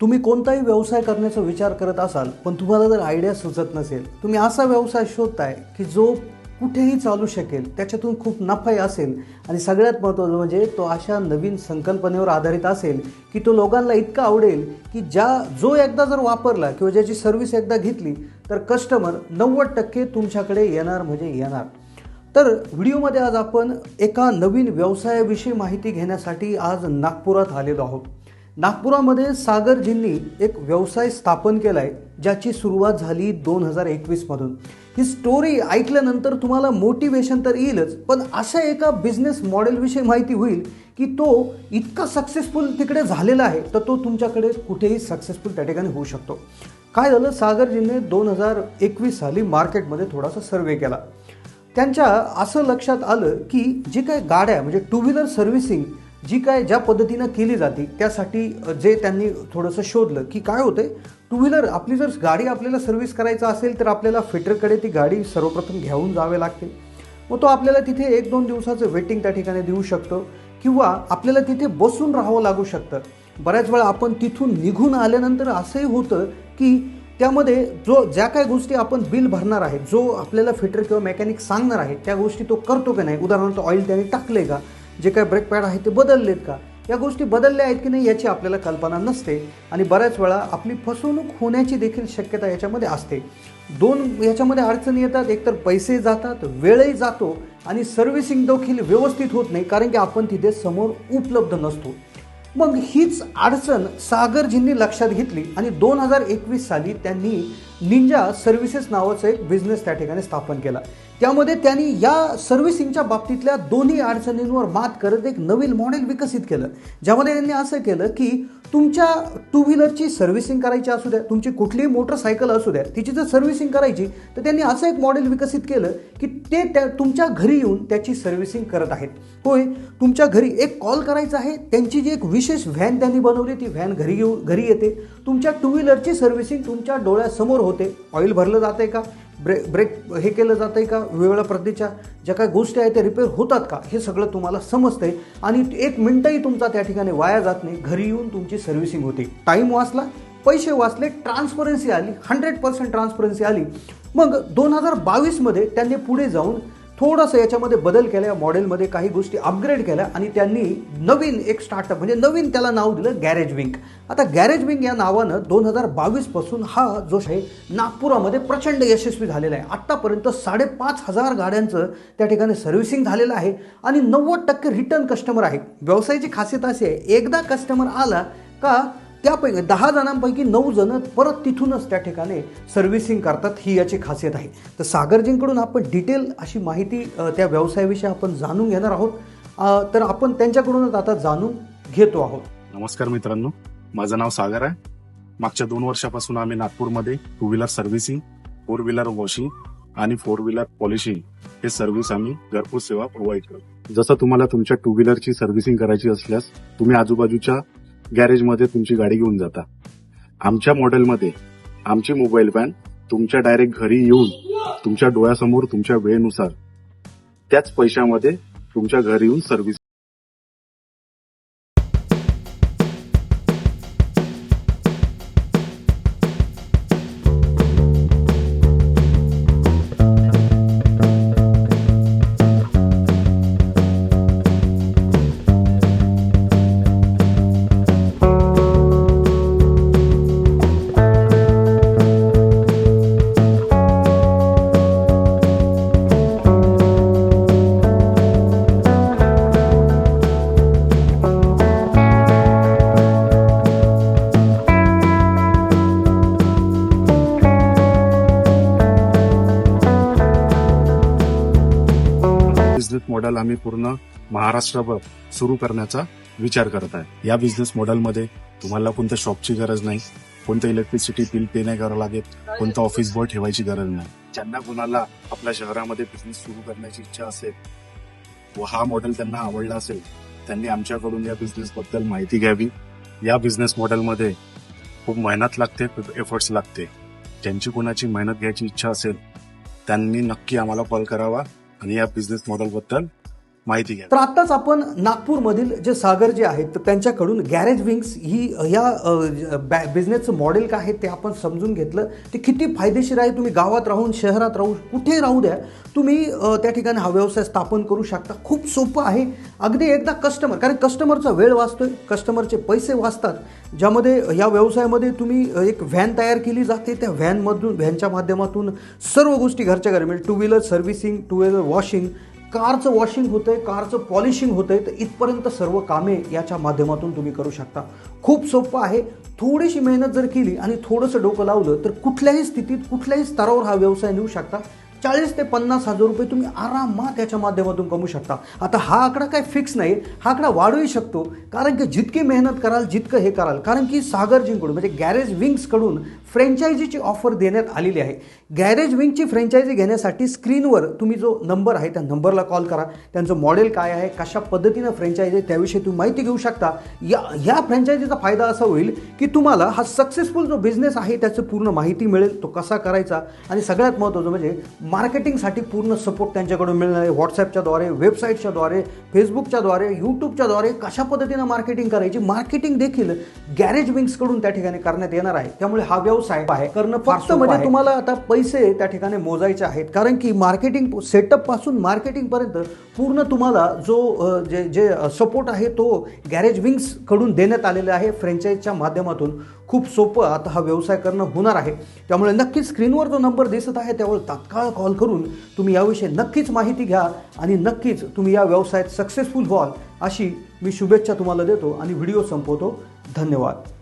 तुम्ही कोणताही व्यवसाय करण्याचा विचार करत असाल पण तुम्हाला जर आयडिया सुचत नसेल तुम्ही असा व्यवसाय शोधताय की जो कुठेही चालू शकेल त्याच्यातून खूप नफाही असेल आणि सगळ्यात महत्त्वाचं म्हणजे तो अशा नवीन संकल्पनेवर आधारित असेल की तो लोकांना इतका आवडेल की ज्या जो एकदा जर वापरला किंवा ज्याची सर्व्हिस एकदा घेतली तर कस्टमर नव्वद टक्के तुमच्याकडे येणार म्हणजे येणार. तर व्हिडिओमध्ये आज आपण एका नवीन व्यवसायाविषयी माहिती घेण्यासाठी आज नागपुरात आलेलो आहोत. नागपुरामध्ये सागरजींनी एक व्यवसाय स्थापन केला आहे ज्याची सुरुवात झाली दोन हजार एकवीसमधून. ही स्टोरी ऐकल्यानंतर तुम्हाला मोटिवेशन तर येईलच पण अशा एका बिझनेस मॉडेलविषयी माहिती होईल की तो इतका सक्सेसफुल तिकडे झालेला आहे तर तो तुमच्याकडे कुठेही सक्सेसफुल त्या ठिकाणी होऊ शकतो. काय झालं? सागरजींनी दोन हजार एकवीस साली मार्केटमध्ये थोडासा सर्वे केला. त्यांच्या असं लक्षात आलं की जी काही गाड्या म्हणजे टू व्हीलर सर्व्हिसिंग जी काय ज्या पद्धतीनं केली जाते त्यासाठी जे त्यांनी थोडंसं शोधलं की काय होतंय टू व्हीलर आपली जर गाडी आपल्याला सर्व्हिस करायचं असेल तर आपल्याला फिटरकडे ती गाडी सर्वप्रथम घेऊन जावे लागते. मग तो आपल्याला तिथे एक दोन दिवसाचं वेटिंग त्या ठिकाणी देऊ शकतो किंवा आपल्याला तिथे बसून राहावं लागू शकतं. बऱ्याच वेळा आपण तिथून निघून आल्यानंतर असंही होतं की त्यामध्ये जो ज्या काही गोष्टी आपण बिल भरणार आहे जो आपल्याला फिटर किंवा मेकॅनिक सांगणार आहे त्या गोष्टी तो करतो का नाही? उदाहरणार्थ ऑइल त्याने टाकले का? जे काही ब्रेक पॅड आहे ते बदललेत का? या गोष्टी बदलल्या आहेत की नाही याची आपल्याला कल्पना नसते आणि बऱ्याच वेळा आपली फसवणूक होण्याची देखील शक्यता याच्यामध्ये असते. दोन याच्यामध्ये अडचणी येतात. एकतर पैसे जातात वेळही जातो आणि सर्व्हिसिंग देखील व्यवस्थित होत नाही कारण की आपण तिथे समोर उपलब्ध नसतो. मग हीच अडचण सागरजींनी लक्षात घेतली आणि दोन हजार एकवीस साली त्यांनी निंजा सर्व्हिसेस नावाचं एक बिझनेस त्या ठिकाणी स्थापन केला. त्यामध्ये त्यांनी या सर्व्हिसिंगच्या बाबतीतल्या दोन्ही अडचणींवर मात करत एक नवीन मॉडेल विकसित केलं. ज्यामध्ये त्यांनी असं केलं की तुमच्या टू व्हीलरची सर्व्हिसिंग करायची असू द्या तुमची कुठलीही मोटरसायकल असू द्या तिची जर सर्व्हिसिंग करायची तर त्यांनी असं एक मॉडेल विकसित केलं की ते त्या तुमच्या घरी येऊन त्याची सर्व्हिसिंग करत आहेत. होय तुमच्या घरी एक कॉल करायचा आहे त्यांची जी एक विशेष व्हॅन त्यांनी बनवली ती व्हॅन घरी येऊन घरी येते. तुमच्या टू व्हीलरची सर्व्हिसिंग तुमच्या डोळ्यासमोर होते. ऑइल भरलं जाते का? ब्रेक ब्रेक हे केलं जातं आहे का? वेगवेगळ्या प्रतीच्या ज्या काही गोष्टी आहेत त्या रिपेअर होतात का? हे सगळं तुम्हाला समजतंय. आणि एक मिनटंही तुमचा त्या ठिकाणी वाया जात नाही. घरी येऊन तुमची सर्व्हिसिंग होते. टाईम वाचला पैसे वाचले ट्रान्सपरन्सी आली हंड्रेड पर्सेंट ट्रान्सपरन्सी आली. मग दोन हजार बावीसमध्ये त्यांनी पुढे जाऊन थोडंसं याच्यामध्ये बदल केला या मॉडेलमध्ये काही गोष्टी अपग्रेड केल्या आणि त्यांनी नवीन एक स्टार्टअप म्हणजे नवीन त्याला नाव दिलं गॅरेज विंग आता गॅरेज विंग या नावानं दोन हजार बावीसपासून हा जो आहे नागपुरामध्ये प्रचंड यशस्वी झालेला आहे. आत्तापर्यंत साडेपाच हजार गाड्यांचं त्या ठिकाणी सर्व्हिसिंग झालेलं आहे आणि नव्वद टक्के रिटर्न कस्टमर आहे. व्यवसायाची खासियत अशी आहे एकदा कस्टमर आला का त्यापैकी दहा जणांपैकी नऊ जण परत तिथूनच त्या ठिकाणी सर्व्हिसिंग करतात. ही याची खासियत आहे. तर सागरजींकडून आपण डिटेल अशी माहिती त्या व्यवसायाविषयी आपण जाणून घेणार आहोत. तर आपण त्यांच्याकडूनच आता जाणून घेतो आहोत. नमस्कार मित्रांनो. माझं नाव सागर आहे. मागच्या दोन वर्षापासून आम्ही नागपूरमध्ये two wheeler servicing four wheeler washing आणि फोर व्हीलर पॉलिशिंग हे सर्व्हिस आम्ही घरपोच सेवा प्रोव्हाइड करतो. जसं तुम्हाला तुमच्या टू व्हीलरची सर्व्हिसिंग करायची असल्यास तुम्ही आजूबाजूच्या गॅरेजमध्ये तुमची गाडी घेऊन जाता. आमच्या मॉडेलमध्ये आमची मोबाईल व्हॅन तुमच्या डायरेक्ट घरी येऊन तुमच्या डोळ्यासमोर तुमच्या वेळेनुसार त्याच पैशामध्ये तुमच्या घरी येऊन सर्व्हिस मॉडेल आम्ही पूर्ण महाराष्ट्रभर सुरू करण्याचा विचार करत आहे. या बिझनेस मॉडेलमध्ये तुम्हाला कोणत्या शॉपची गरज नाही कोणतं इलेक्ट्रिसिटी बिल पे नाही करावं लागेल कोणतं ऑफिस बॉय ठेवायची गरज नाही. ज्यांना कुणाला आपल्या शहरामध्ये बिझनेस सुरू करण्याची इच्छा असेल व हा मॉडेल त्यांना आवडला असेल त्यांनी आमच्याकडून या बिझनेस बद्दल माहिती घ्यावी. या बिझनेस मॉडेलमध्ये खूप मेहनत लागते खूप एफर्ट्स लागते. ज्यांची कोणाची मेहनत घ्यायची इच्छा असेल त्यांनी नक्की आम्हाला कॉल करावा. आणि या बिझनेस मॉडेल बद्दल माहिती घ्या. तर आत्ताच आपण नागपूरमधील जे सागर जे आहेत तर त्यांच्याकडून गॅरेज विंग्स ही या बिझनेसचं मॉडेल काय आहे ते आपण समजून घेतलं. ते किती फायदेशीर आहे तुम्ही गावात राहून शहरात राहू कुठे राहू द्या तुम्ही त्या ठिकाणी हा व्यवसाय स्थापन करू शकता. खूप सोपं आहे. अगदी एकदा कस्टमर कारण कस्टमरचा वेळ वाचतोय कस्टमरचे पैसे वाचतात. ज्यामध्ये या व्यवसायामध्ये तुम्ही एक व्हॅन तयार केली जाते त्या व्हॅनमधून व्हॅनच्या माध्यमातून सर्व गोष्टी घरच्या घरी म्हणजे two wheeler servicing two wheeler washing कारचं वॉशिंग होतंय कारचं पॉलिशिंग होतंय तर इथपर्यंत सर्व कामे याच्या माध्यमातून तुम्ही करू शकता. खूप सोपं आहे. थोडीशी मेहनत जर केली आणि थोडंसं डोकं लावलं तर कुठल्याही स्थितीत कुठल्याही स्तरावर हा व्यवसाय नेऊ शकता. चाळीस ते पन्नास हजार रुपये तुम्ही आरामात त्याच्या माध्यमातून कमवू शकता. आता हा आकडा काय फिक्स नाही हा आकडा वाढूही शकतो. कारण की जितकी मेहनत कराल जितकं हे कराल. कारण की सागरजींकडून म्हणजे गॅरेज विंग्सकडून फ्रँचायझीची ऑफर देण्यात आलेली आहे. गॅरेज विंगची फ्रँचायझी घेण्यासाठी स्क्रीनवर तुम्ही जो नंबर आहे त्या नंबरला कॉल करा. त्यांचं मॉडेल काय आहे कशा पद्धतीनं फ्रँचायझी आहे त्याविषयी तुम्ही माहिती घेऊ शकता. या ह्या फ्रँचायझीचा फायदा असा होईल की तुम्हाला हा सक्सेसफुल जो बिझनेस आहे त्याचं पूर्ण माहिती मिळेल तो कसा करायचा. आणि सगळ्यात महत्त्वाचं म्हणजे मार्केटिंगसाठी पूर्ण सपोर्ट त्यांच्याकडून मिळणार आहे. व्हॉट्सॲपच्याद्वारे वेबसाईटच्याद्वारे फेसबुकच्याद्वारे यूट्यूबच्याद्वारे कशा पद्धतीनं मार्केटिंग करायची मार्केटिंग देखील गॅरेज विंग्सकडून त्या ठिकाणी करण्यात येणार आहे. त्यामुळे हा व्यवसाय आहे. करणं फक्त म्हणजे तुम्हाला आता पैसे त्या ठिकाणी मोजायचे आहेत. कारण की मार्केटिंग सेटअपपासून मार्केटिंग पर्यंत पूर्ण तुम्हाला जो जे जे सपोर्ट आहे तो गॅरेज विंग्सकडून देण्यात आलेला आहे. फ्रँचाईजच्या माध्यमातून. खूप सोपं आता हा व्यवसाय करणं होणार आहे. त्यामुळे नक्कीच स्क्रीनवर जो नंबर दिसत आहे त्यावर तात्काळ कॉल करून तुम्ही याविषयी नक्कीच माहिती घ्या आणि नक्कीच तुम्ही या व्यवसायात सक्सेसफुल व्हाल अशी मी शुभेच्छा तुम्हाला देतो आणि व्हिडिओ संपवतो. धन्यवाद.